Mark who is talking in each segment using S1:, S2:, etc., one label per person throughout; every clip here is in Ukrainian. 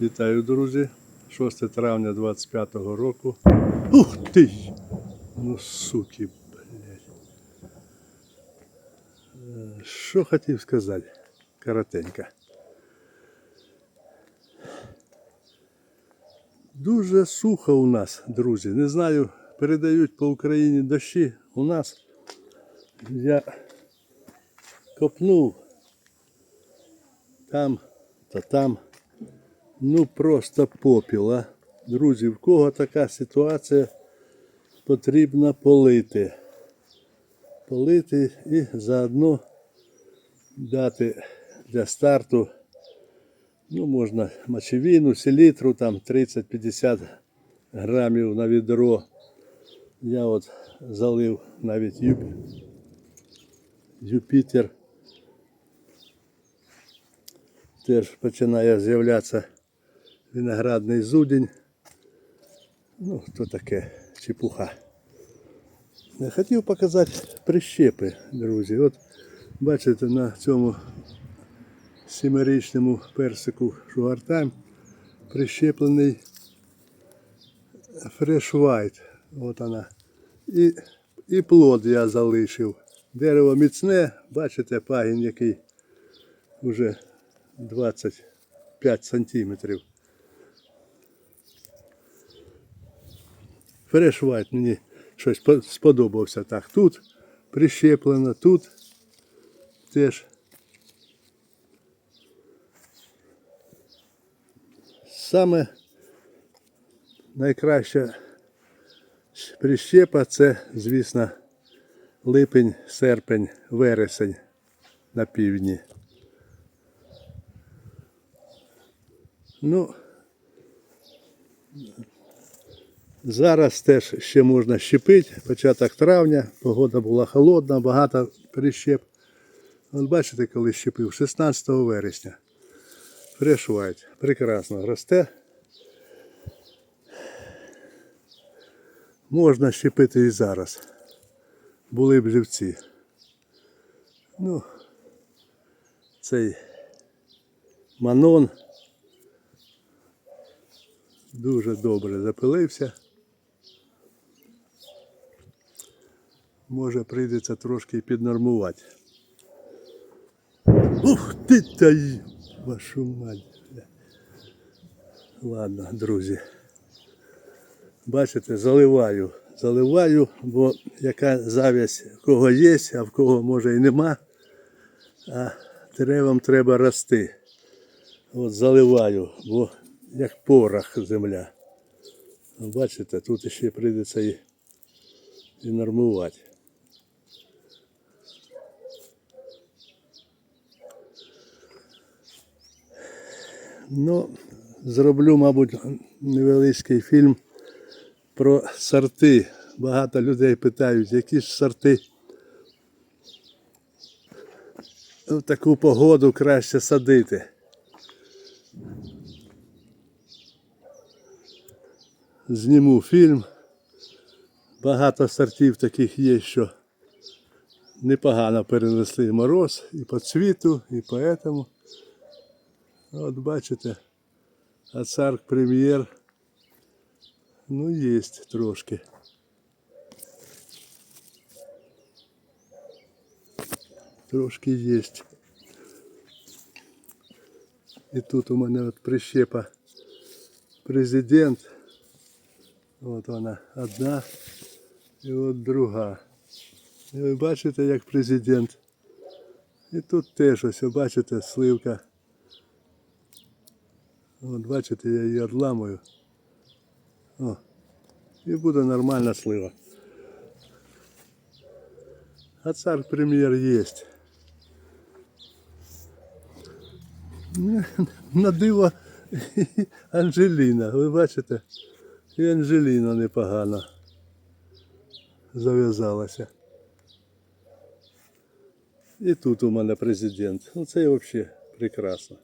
S1: Вітаю, друзі. 6 травня 25-го року. Ух ти! Ну, суки, блядь. Е, Що хотів сказати? Коротенько. Дуже сухо у нас, друзі. Не знаю, передають по Україні дощі. У нас я копнув там та там. Ну просто попіл, а. Друзі, в кого така ситуація, потрібно полити. Полити і заодно дати для старту, ну, можна мочевину, селітру, там 30-50 грамів на відро. Я от залив навіть Юп... Юпітер. Теж починає з'являтися виноградний зудень. Ну, то таке чепуха. Я хотів показати прищепи, друзі. От бачите, на цьому сімирічному персику Шугартайм прищеплений Fresh White. От вона. І, і плод я залишив. Дерево міцне, бачите, пагін який вже 25 сантиметрів. Фреш мені щось сподобався так. Тут прищеплено, тут теж. Саме найкраща прищепа це, звісно, липень, серпень, вересень на півдні. Ну, зараз теж ще можна щепити, початок травня, погода була холодна, багато прищеп. От бачите, коли щепив, 16 вересня. Fresh Прекрасно росте. Можна щепити і зараз. Були б живці. Ну, цей манон дуже добре запилився. Може прийдеться трошки піднормувати. Ух ти та й вашу мать. Ладно, друзі. Бачите, заливаю. Заливаю, бо яка завість в кого є, а в кого може і нема. А деревам треба рости. От заливаю, бо як порох земля. Бачите, тут ще прийдеться і, і нормувати. Ну, зроблю, мабуть, невеличкий фільм про сорти. Багато людей питають, які ж сорти в таку погоду краще садити. Зніму фільм. Багато сортів таких є, що непогано перенесли мороз і по цвіту, і по этому. От бачите, Ацарк прем'єр. Ну, є трошки. Трошки є. І тут у мене от прищепа президент. От вона одна і от друга. І ви бачите, як президент. І тут теж ось, бачите, сливка. От бачите, я її відламую. О, і буде нормальна слива. А цар прем'єр є. На диво Анжеліна, ви бачите? І Анжеліна непогано зав'язалася. І тут у мене президент. Ну це взагалі прекрасно.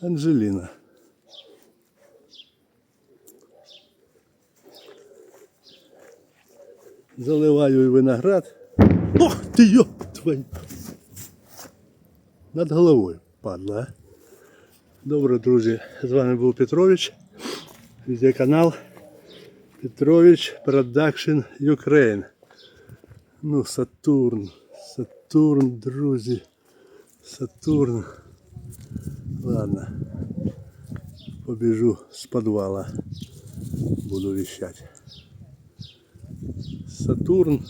S1: Анжеліна. Заливаю виноград. Ох ти йоп твою! над головою падла. а. Добре, друзі, з вами був Петрович. Відеоканал Петрович Production Ukraine. Ну, Сатурн. Сатурн, друзі. Сатурн. Ладно. Побіжу з підвала. Буду віщати. Сатурн.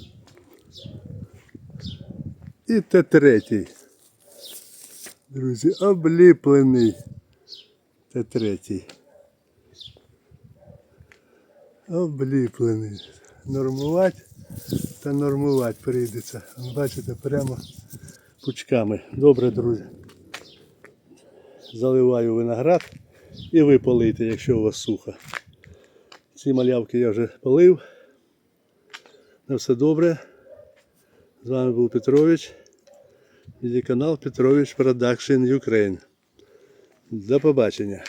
S1: І Т3. Друзі, обліплений. Т3. Обліплений. Нормувати та нормувати прийдеться. Бачите, прямо пучками. Добре, друзі. Заливаю виноград і ви полийте, якщо у вас сухо. Ці малявки я вже полив. На все добре. З вами був Петрович. Відеоканал Петрович Production Ukraine. До побачення.